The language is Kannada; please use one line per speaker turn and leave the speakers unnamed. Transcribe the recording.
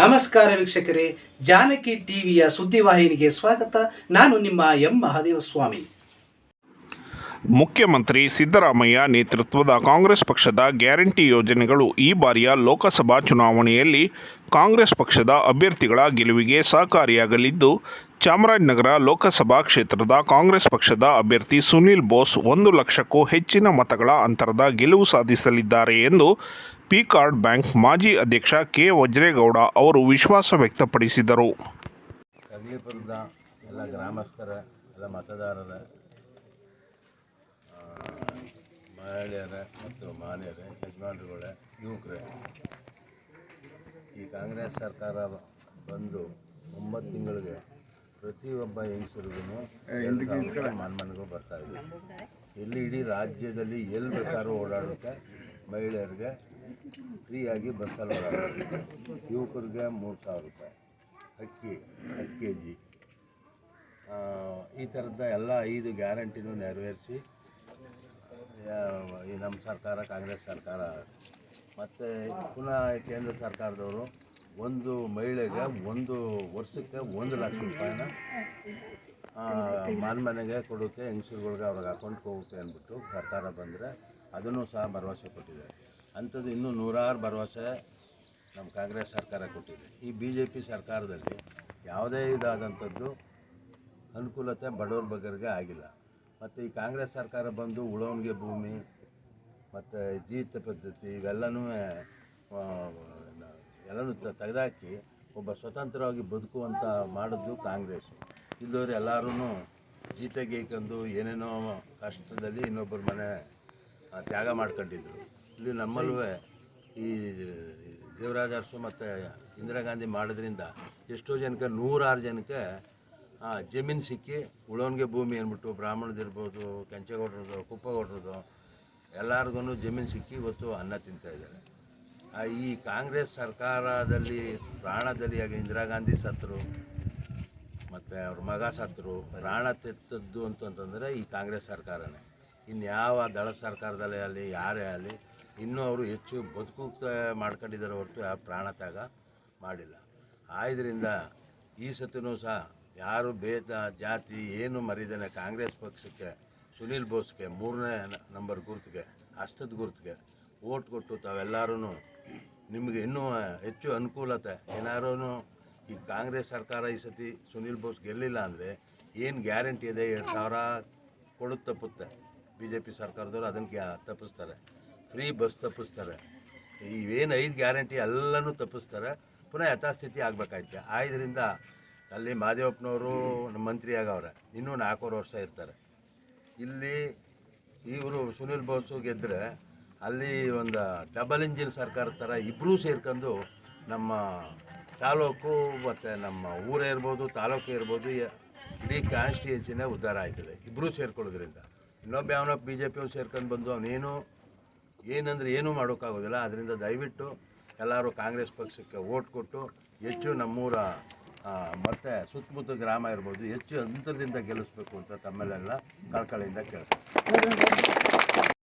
ನಮಸ್ಕಾರ ವೀಕ್ಷಕರೇ, ಜಾನಕಿ ಟಿವಿಯ ಸುದ್ದಿವಾಹಿನಿಗೆ ಸ್ವಾಗತ. ನಾನು ನಿಮ್ಮ ಎಂ. ಮಹಾದೇವ ಸ್ವಾಮಿ
ಮುಖ್ಯಮಂತ್ರಿ ಸಿದ್ದರಾಮಯ್ಯ ನೇತೃತ್ವದ ಕಾಂಗ್ರೆಸ್ ಪಕ್ಷದ ಗ್ಯಾರಂಟಿ ಯೋಜನೆಗಳು ಈ ಬಾರಿಯ ಲೋಕಸಭಾ ಚುನಾವಣೆಯಲ್ಲಿ ಕಾಂಗ್ರೆಸ್ ಪಕ್ಷದ ಅಭ್ಯರ್ಥಿಗಳ ಗೆಲುವಿಗೆ ಸಹಕಾರಿಯಾಗಲಿದ್ದು, ಚಾಮರಾಜನಗರ ಲೋಕಸಭಾ ಕ್ಷೇತ್ರದ ಕಾಂಗ್ರೆಸ್ ಪಕ್ಷದ ಅಭ್ಯರ್ಥಿ ಸುನೀಲ್ ಬೋಸ್ ಒಂದು ಲಕ್ಷಕ್ಕೂ ಹೆಚ್ಚಿನ ಮತಗಳ ಅಂತರದ ಗೆಲುವು ಸಾಧಿಸಲಿದ್ದಾರೆ ಎಂದು ಪಿ ಕಾರ್ಡ್ ಬ್ಯಾಂಕ್ ಮಾಜಿ ಅಧ್ಯಕ್ಷ ಕೆ ವಜ್ರೇಗೌಡ ಅವರು ವಿಶ್ವಾಸ ವ್ಯಕ್ತಪಡಿಸಿದರು.
ಕಗ್ಲಿಪುರದ ಎಲ್ಲ ಗ್ರಾಮಸ್ಥರ ಎಲ್ಲ ಮತದಾರರ ಮಹಿಳೆಯರ ಮತ್ತು ಮಾನ್ಯರ ಯಜಮಾನರುಗಳ ಯುವಕರ. ಈ ಕಾಂಗ್ರೆಸ್ ಸರ್ಕಾರ ಬಂದು ಒಂಬತ್ತು ತಿಂಗಳಿಗೆ ಪ್ರತಿಯೊಬ್ಬ ಹೆಂಗಸರಿಗೂ ಮನ್ಮನೆಗೂ ಬರ್ತಾ ಇದೆ. ಇಲ್ಲಿ ಇಡೀ ರಾಜ್ಯದಲ್ಲಿ ಎಲ್ಲಿ ಬೇಕಾದ್ರೂ ಓಡಾಡೋಕ್ಕೆ ಮಹಿಳೆಯರಿಗೆ ಫ್ರೀಯಾಗಿ ಬಸ್ಸಲ್ಲಿ ಬರೋದು ಯುವಕರಿಗೆ ಮೂರು ಸಾವಿರ ರೂಪಾಯಿ. ಅಕ್ಕಿ, ಹತ್ತು ಕೆ ಜಿ ಈ ಥರದ ಎಲ್ಲ ಐದು ಗ್ಯಾರಂಟಿನೂ ನೆರವೇರಿಸಿ ಈ ನಮ್ಮ ಸರ್ಕಾರ, ಕಾಂಗ್ರೆಸ್ ಸರ್ಕಾರ. ಮತ್ತು ಪುನಃ ಕೇಂದ್ರ ಸರ್ಕಾರದವರು ಒಂದು ಮಹಿಳೆಗೆ ಒಂದು ವರ್ಷಕ್ಕೆ ಒಂದು ಲಕ್ಷ ರೂಪಾಯಿನ ಮನೆ ಮನೆಗೆ ಕೊಡುತ್ತೆ ಹೆಂಗಸ್ರುಗಳ್ಗೆ ಅವ್ರಿಗೆ ಅಕೌಂಟ್ಗೆ ಹೋಗುತ್ತೆ ಅಂದ್ಬಿಟ್ಟು ಸರ್ಕಾರ ಬಂದರೆ ಅದನ್ನು ಸಹ ಭರವಸೆ ಕೊಟ್ಟಿದೆ ಅಂಥದ್ದು ಇನ್ನೂ ನೂರಾರು ಭರವಸೆ ನಮ್ಮ ಕಾಂಗ್ರೆಸ್ ಸರ್ಕಾರ ಕೊಟ್ಟಿದೆ. ಈ ಬಿ ಜೆ ಪಿ ಸರ್ಕಾರದಲ್ಲಿ ಯಾವುದೇ ಇದಾದಂಥದ್ದು ಅನುಕೂಲತೆ ಬಡವ್ರ ಬಗ್ಗೆ ಆಗಿಲ್ಲ. ಮತ್ತು ಈ ಕಾಂಗ್ರೆಸ್ ಸರ್ಕಾರ ಬಂದು ಉಳವಣಿಗೆ ಭೂಮಿ, ಮತ್ತು ಜೀತ ಪದ್ಧತಿ ಇವೆಲ್ಲನೂ ಎಲ್ಲನೂ ತೆಗೆದಾಕಿ ಒಬ್ಬ ಸ್ವತಂತ್ರವಾಗಿ ಬದುಕುವಂಥ ಮಾಡಿದ್ದು ಕಾಂಗ್ರೆಸ್ಸು ಇಲ್ಲದವ್ರು ಎಲ್ಲರೂ ಜೀತ ಗೇಯ್ಕೊಂಡು ಏನೇನೋ ಕಷ್ಟದಲ್ಲಿ ಇನ್ನೊಬ್ಬರ ಮನೆ ತ್ಯಾಗ ಮಾಡ್ಕೊಂಡಿದ್ರು. ಇಲ್ಲಿ ನಮ್ಮಲ್ಲೂ ಈ ದೇವರಾಜ ಅರಸು ಮತ್ತು ಇಂದಿರಾ ಗಾಂಧಿ ಮಾಡೋದ್ರಿಂದ ಎಷ್ಟೋ ಜನಕ್ಕೆ ನೂರಾರು ಜನಕ್ಕೆ ಜಮೀನು ಸಿಕ್ಕಿ ಉಳೋನ್ಗೆ ಭೂಮಿ ಅಂದ್ಬಿಟ್ಟು ಬ್ರಾಹ್ಮಣದಿರ್ಬೋದು ಕೆಂಚೇಗೌಡ್ರದ್ದು ಕುಪ್ಪಗೌಡ್ರದ್ದು ಎಲ್ಲರಿಗೂ ಜಮೀನು ಸಿಕ್ಕಿ ಇವತ್ತು ಅನ್ನ ತಿಂತಾ ಇದ್ದಾರೆ. ಆ, ಈ ಕಾಂಗ್ರೆಸ್ ಸರ್ಕಾರದಲ್ಲಿ ಪ್ರಾಣದಲ್ಲಿಯಾಗಿ ಇಂದಿರಾ ಗಾಂಧಿ ಸತ್ತರು ಮತ್ತು ಅವ್ರ ಮಗ ಸತ್ತರು ಪ್ರಾಣ ತೆತ್ತದ್ದು ಅಂತಂತಂದರೆ ಈ ಕಾಂಗ್ರೆಸ್ ಸರ್ಕಾರನೇ. ಇನ್ಯಾವ ದಳ ಸರ್ಕಾರದಲ್ಲೇ ಆಗಲಿ, ಯಾರೇ ಆಗಲಿ, ಇನ್ನೂ ಅವರು ಹೆಚ್ಚು ಬದುಕು ಮಾಡ್ಕೊಂಡಿದ್ದಾರೆ ಹೊರತು ಯಾವ ಪ್ರಾಣ ತ್ಯಾಗ ಮಾಡಿಲ್ಲ. ಆದ್ದರಿಂದ ಈ ಸತಿನೂ ಸಹ ಯಾರು ಭೇದ, ಜಾತಿ, ಏನು ಮರಿದೇನೆ ಕಾಂಗ್ರೆಸ್ ಪಕ್ಷಕ್ಕೆ, ಸುನೀಲ್ ಬೋಸ್ಗೆ, ಮೂರನೇ ನಂಬರ್ ಗುರುತಿಗೆ, ಹಸ್ತದ ಗುರುತಿಗೆ ಓಟ್ ಕೊಟ್ಟು ತಾವೆಲ್ಲರೂ ನಿಮಗೆ ಇನ್ನೂ ಹೆಚ್ಚು ಅನುಕೂಲತೆ. ಏನಾರೂ ಈ ಕಾಂಗ್ರೆಸ್ ಸರ್ಕಾರ ಈ ಸತಿ ಸುನೀಲ್ ಬೋಸ್ ಗೆಲ್ಲಿಲ್ಲ ಅಂದರೆ ಏನು ಗ್ಯಾರಂಟಿ ಇದೆ? ಎರಡು ಸಾವಿರ ಕೊಡುತ್ತೆ ತಪ್ಪುತ್ತೆ ಬಿ ಜೆ ಪಿ ಸರ್ಕಾರದವರು ಅದನ್ನು ತಪ್ಪಿಸ್ತಾರೆ. Free bus ತಪ್ಪಿಸ್ತಾರೆ. ಇವೇನು ಐದು ಗ್ಯಾರಂಟಿ ಎಲ್ಲನೂ ತಪ್ಪಿಸ್ತಾರೆ. ಪುನಃ ಯಥಾಸ್ಥಿತಿ ಆಗಬೇಕಾಯ್ತು. ಆಯ್ದರಿಂದ ಅಲ್ಲಿ ಮಾದೇವಪ್ಪನವರು ಮಂತ್ರಿ ಆಗವ್ರೆ. ಇನ್ನೂ ನಾಲ್ಕೂವರೆ ವರ್ಷ ಇರ್ತಾರೆ. ಇಲ್ಲಿ ಇವರು ಸುನಿಲ್ ಬೋಸು ಗೆದ್ದರೆ ಅಲ್ಲಿ ಒಂದು ಡಬಲ್ ಇಂಜಿನ್ ಸರ್ಕಾರ ಥರ ಇಬ್ಬರೂ ಸೇರ್ಕೊಂಡು ನಮ್ಮ ತಾಲೂಕು ಮತ್ತು ನಮ್ಮ ಊರೇ ಇರ್ಬೋದು, ತಾಲೂಕು ಇರ್ಬೋದು ಇಡೀ ಕಾನ್ಸ್ಟಿಟ್ಯೂನ್ಸಿನೇ ಉದ್ಧಾರ ಆಯ್ತದೆ. ಇಬ್ಬರೂ ಸೇರ್ಕೊಳ್ಳೋದ್ರಿಂದ. ಇನ್ನೊಬ್ಬ ಯಾವನೋ ಬಿ ಜೆ ಪಿಯವ್ರು ಸೇರ್ಕೊಂಡು ಬಂದು ಅವನೇನು ಏನಂದರೆ ಏನೂ ಮಾಡೋಕ್ಕಾಗೋದಿಲ್ಲ. ಅದರಿಂದ ದಯವಿಟ್ಟು ಎಲ್ಲರೂ ಕಾಂಗ್ರೆಸ್ ಪಕ್ಷಕ್ಕೆ ಓಟ್ ಕೊಟ್ಟು ಹೆಚ್ಚು ನಮ್ಮೂರ ಮತ್ತೆ ಸುತ್ತಮುತ್ತ ಗ್ರಾಮ ಇರ್ಬೋದು, ಹೆಚ್ಚು ಅಂತರದಿಂದ ಗೆಲ್ಲಿಸ್ಬೇಕು ಅಂತ ತಮ್ಮಲ್ಲೆಲ್ಲ ಕಳ್ಕಳಿಯಿಂದ ಕೇಳ್ತಾರೆ.